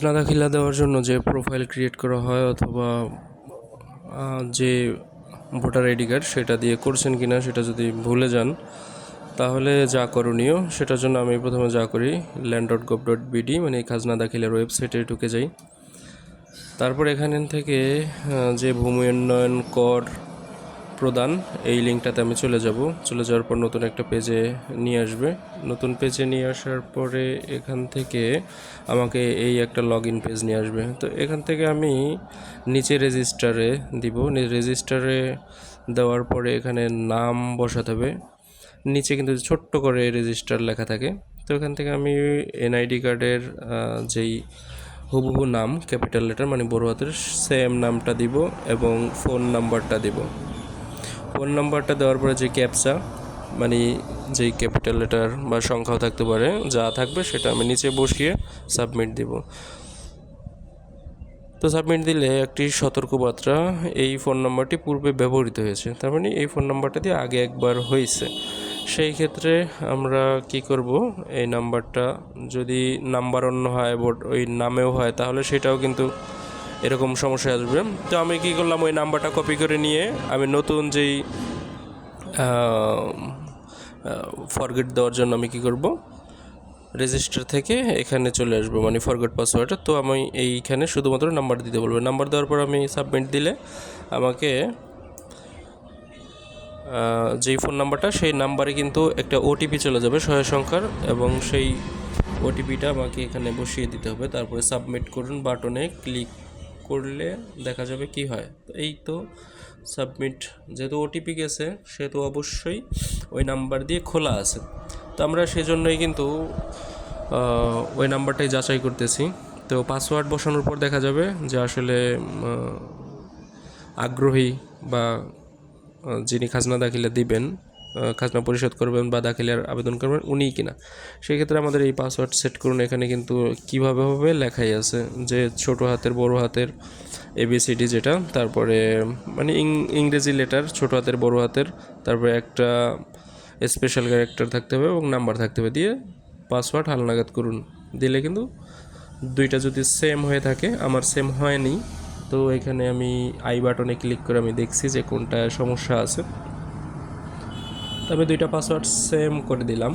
খাজনা দাখিলা দেওয়ার জন্য যে প্রোফাইল ক্রিয়েট করা হয় অথবা যে ভোটার আইডি কার্ড সেটা দিয়ে করছেন কিনা সেটা যদি ভুলে যান, তাহলে যা করণীয় সেটার জন্য আমি প্রথমে যা করি land dot gov dot BD মানে খাজনা দাখিলের ওয়েবসাইটে ঢুকে যাই। তারপর এখান থেকে যে ভূমি উন্নয়ন কর প্রদান, এই লিঙ্কটাতে আমি চলে যাব। চলে যাওয়ার পর নতুন একটা পেজে নিয়ে আসবে। নতুন পেজে নিয়ে আসার পরে এখান থেকে আমাকে এই একটা লগ ইন পেজ নিয়ে আসবে। তো এখান থেকে আমি নিচে রেজিস্টারে দিব। রেজিস্টারে দেওয়ার পরে এখানে নাম বসাতে হবে। নিচে কিন্তু ছোট্ট করে রেজিস্টার লেখা থাকে। তো এখান থেকে আমি এনআইডি কার্ডের যেই হুবহু নাম, ক্যাপিটাল লেটার মানে বড় হাতের সেম নামটা দিব এবং ফোন নাম্বারটা দিব। ফোন নাম্বারটা দেওয়ার পরে যে ক্যাপচা মানে যেই ক্যাপিটাল লেটার বা সংখ্যাও থাকতে পারে, যা থাকবে সেটা আমি নিচে বসিয়ে সাবমিট দিব। তো সাবমিট দিলে একটি সতর্কবার্তা, এই ফোন নাম্বারটি পূর্বে ব্যবহৃত হয়েছে। তার মানে এই ফোন নাম্বারটা দিয়ে আগে একবার হয়েছে। সেই ক্ষেত্রে আমরা কি করব, এই নাম্বারটা যদি নাম্বার অন্য হয় ওই নামেও হয়, তাহলে সেটাও কিন্তু এরকম সমস্যা আসবে। তো আমি কি করলাম, ওই নাম্বারটা কপি করে নিয়ে আমি নতুন যেই ফরগেট দেওয়ার জন্য আমি কি করব? রেজিস্টার থেকে এখানে চলে আসব মানে ফরগেট পাসওয়ার্ড তো আমি এইখানে শুধুমাত্র নাম্বার দিতে বলব। নাম্বার দেওয়ার পর আমি সাবমিট দিলে আমাকে যেই ফোন নাম্বারটা, সেই নাম্বারে কিন্তু একটা ওটিপি চলে যাবে, সহায় সংখ্যার, এবং সেই ওটিপিটা আমাকে এখানে বসিয়ে দিতে হবে। তারপরে সাবমিট করুন বাটনে ক্লিক করলে দেখা যাবে কি হয়? তো এই তো সাবমিট যেহেতু ওটিপি গেছে, সেহেতু অবশ্যই ওই নাম্বার দিয়ে খোলা আছে। তো আমরা সেজন্যই কিন্তু ওই নাম্বারটাই যাচাই করতেছি। তো পাসওয়ার্ড বসানোর পর দেখা যাবে যে আসলে আগ্রহী বা যিনি খাজনা দাখিলা দিবেন খাজনা পরিশোধ করবেন বা দাখিলার আবেদন করবেন উনিই কিনা। সেক্ষেত্রে আমাদের এই পাসওয়ার্ড সেট করুন। এখানে কিন্তু কীভাবে হবে লেখাই আছে যে ছোট হাতের, বড় হাতের এবিসিডি যেটা, তারপরে মানে ইংরেজি লেটার ছোট হাতের, বড় হাতের, তারপরে একটা স্পেশাল ক্যারেক্টার থাকতে হবে এবং নাম্বার থাকতে হবে দিয়ে পাসওয়ার্ড হালনাগাদ করুন। দিলে কিন্তু দুইটা যদি সেম হয়ে থাকে, আমার সেম হয়নি, তো এখানে আমি আই বাটনে ক্লিক করে আমি দেখছি যে কোনটা সমস্যা আছে। তো আমি দুইটা পাসওয়ার্ড সেম করে দিলাম।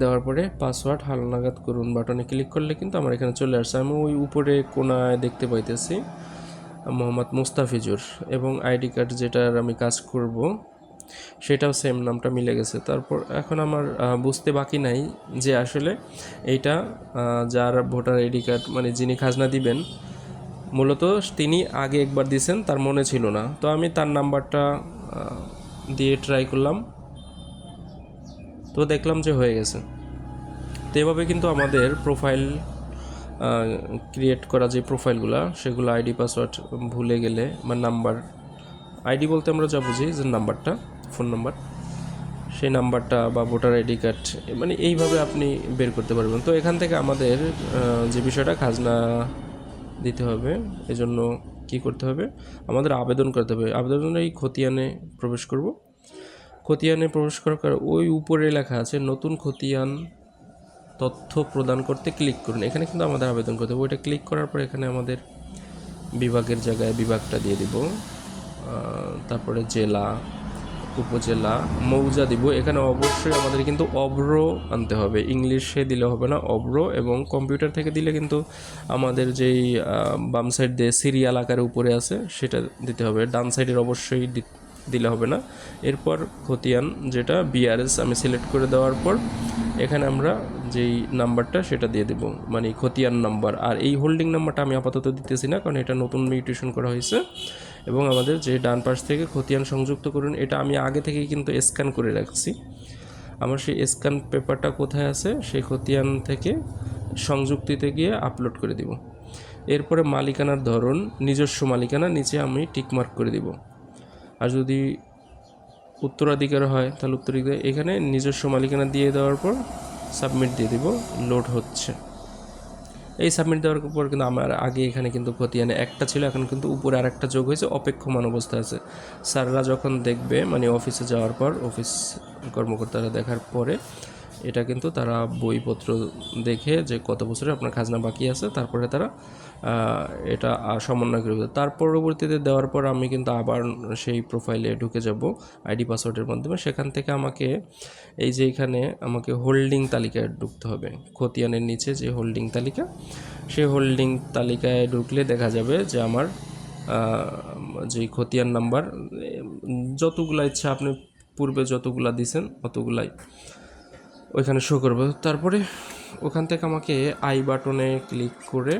দেওয়ার পরে পাসওয়ার্ড হালনাগাদ করুন বাটনে ক্লিক করলে কিন্তু আমার এখানে চলে আসছে আমি ওই উপরে কোনায় দেখতে পাইতেছি, মোহাম্মদ মুস্তাফিজুর এবং আইডি কার্ড যেটার আমি কাজ করব, সেটাও সেম নামটা মিলে গেছে। তারপর এখন আমার বুঝতে বাকি নাই যে আসলে এইটা যার ভোটার আইডি কার্ড মানে যিনি খাজনা দিবেন, মূলত তিনি আগে একবার দিয়েছেন, তার মনে ছিল না। তো আমি তার নাম্বারটা দিয়ে ট্রাই করলাম। তো দেখলাম যে হয়ে গেছে। তো এভাবে কিন্তু আমাদের প্রোফাইল ক্রিয়েট করা যে প্রোফাইলগুলো সেগুলো আইডি পাসওয়ার্ড ভুলে গেলে বা নাম্বার আইডি বলতে আমরা যা বুঝি যে নাম্বারটা ফোন নাম্বার সেই নাম্বারটা বা ভোটার আইডি কার্ড মানে এইভাবে আপনি বের করতে পারবেন। তো এখান থেকে আমাদের যে বিষয়টা, খাজনা দিতে হবে। এজন্য কি করতে হবে? আমাদের আবেদন করতে হবে। আবেদনের এই খতিয়ানে প্রবেশ করব। খতিয়ানে প্রবেশ করার ওই উপরে লেখা আছে, নতুন খতিয়ান তথ্য প্রদান করতে ক্লিক করুন। এখানে কিন্তু আমাদের আবেদন করতে হবে। ওইটা ক্লিক করার পর এখানে আমাদের বিভাগের জায়গায় বিভাগটা দিয়ে দিব। তারপরে জেলা উপজেলা মৌজা দিব। এখানে অবশ্যই আমাদের কিন্তু অব্র আনতে হবে। ইংলিশে দিলে হবে না, অব্র এবং কম্পিউটার থেকে দিলে কিন্তু আমাদের যেই বাম সাইড দিয়ে সিরিয়াল আকারে উপরে আছে, সেটা দিতে হবে। ডান সাইডের অবশ্যই দিলে হবে না। এরপর খতিয়ান, যেটা বিআরএস আমি সিলেক্ট করে দেওয়ার পর এখানে আমরা যেই নাম্বারটা সেটা দিয়ে দেব মানে খতিয়ান নাম্বার আর এই হোল্ডিং নাম্বারটা আমি আপাতত দিতেছি না, কারণ এটা নতুন মিউটেশন করা হয়েছে। এবং আমাদের যে ডান পাশ থেকে খতিয়ান সংযুক্ত করুন, এটা আমি আগে থেকেই কিন্তু স্ক্যান করে রাখছি। আমার সেই স্ক্যান পেপারটা কোথায় আছে, সেই খতিয়ান থেকে সংযুক্তিতে গিয়ে আপলোড করে দিব। এরপরে মালিকানার ধরন, নিজস্ব মালিকানা, নিচে আমি টিকমার্ক করে দিব। আর যদি উত্তরাধিকার হয়, তাহলে উত্তরাধিকার, এখানে নিজস্ব মালিকানা দিয়ে দেওয়ার পর সাবমিট দিয়ে দিব লোড হচ্ছে। এই সাবমিট দেওয়ার উপর কিন্তু আমার আগে এখানে কিন্তু খতিয়ানে একটা ছিল, এখন কিন্তু উপরে আর একটা যোগ হয়েছে, অপেক্ষমান অবস্থা আছে। স্যাররা যখন দেখবে মানে অফিসে যাওয়ার পর অফিস কর্মকর্তারা দেখার পরে এটা কিন্তু তারা বইপত্র দেখে যে কত বছরে আপনার খাজনা বাকি আছে, তারপরে তারা এটা সমন্বয় করে দেবে। তার পরবর্তীতে দেওয়ার পর আমি কিন্তু আবার সেই প্রোফাইলে ঢুকে যাব আইডি পাসওয়ার্ডের মাধ্যমে। সেখান থেকে আমাকে এই যে এখানে আমাকে হোল্ডিং তালিকায় ঢুকতে হবে। খতিয়ানের নিচে যে হোল্ডিং তালিকা সেই হোল্ডিং তালিকায় ঢুকলে দেখা যাবে যে আমার যে খতিয়ান নাম্বার যতগুলা ইচ্ছা আপনি পূর্বে যতগুলা দিছেন, অতগুলাই। ওইখানে শো করবে। তারপরে ওখান থেকে আমাকে আই বাটনে ক্লিক করে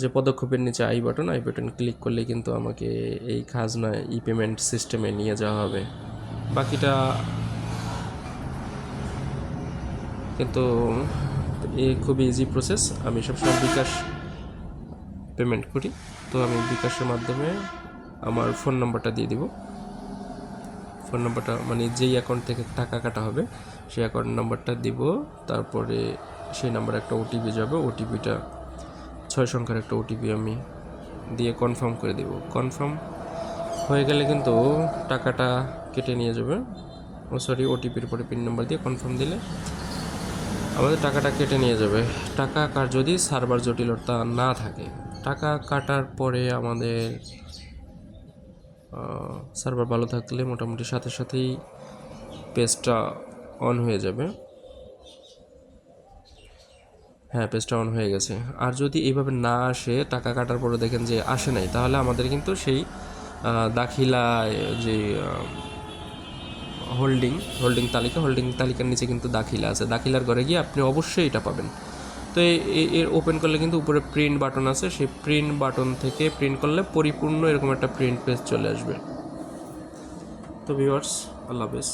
যে পদক্ষেপের নিচে I button I button click করলে কিন্তু আমাকে এই খাজনা ই পেমেন্ট সিস্টেমে নিয়ে যাওয়া হবে। বাকিটা কিন্তু এ খুবই ইজি প্রসেস আমি সবসময় বিকাশ পেমেন্ট করি। তো আমি বিকাশের মাধ্যমে আমার ফোন নাম্বারটা দিয়ে দিব। ফোন নাম্বারটা মানে যেই অ্যাকাউন্ট থেকে টাকা কাটা হবে, সেই অ্যাকাউন্ট নাম্বারটা দিব, তারপরে সেই নাম্বারে একটা ওটিপি যাবে ওটিপিটা ছয় সংখ্যার একটা ওটিপি আমি দিয়ে কনফার্ম করে দেব। কনফার্ম হয়ে গেলে কিন্তু টাকাটা কেটে নিয়ে যাবে। ও সরি ওটিপির পরে পিন নাম্বার দিয়ে কনফার্ম দিলে আমাদের টাকাটা কেটে নিয়ে যাবে। টাকা কার যদি সার্ভার জটিলতা না থাকে, টাকা কাটার পরে আমাদের সার্ভার ভালো থাকলে মোটামুটি সাথে সাথেই পেজটা অন হয়ে যাবে। হ্যাঁ পেজটা অন হয়ে গেছে। আর যদি এইভাবে না আসে, টাকা কাটার পরে দেখেন যে আসে নাই, তাহলে আমাদের কিন্তু সেই দাখিলায় যে হোল্ডিং হোল্ডিং তালিকা হোল্ডিং তালিকার নিচে কিন্তু দাখিলা আছে। দাখিলার ঘরে গিয়ে আপনি অবশ্যই এটা পাবেন। তো এর ওপেন করলে কিন্তু উপরে প্রিন্ট বাটন আছে। সেই প্রিন্ট বাটন থেকে প্রিন্ট করলে পরিপূর্ণ এরকম একটা প্রিন্ট পেজ চলে আসবে। তো ভিউয়ার্স আল্লাহ হাফেজ।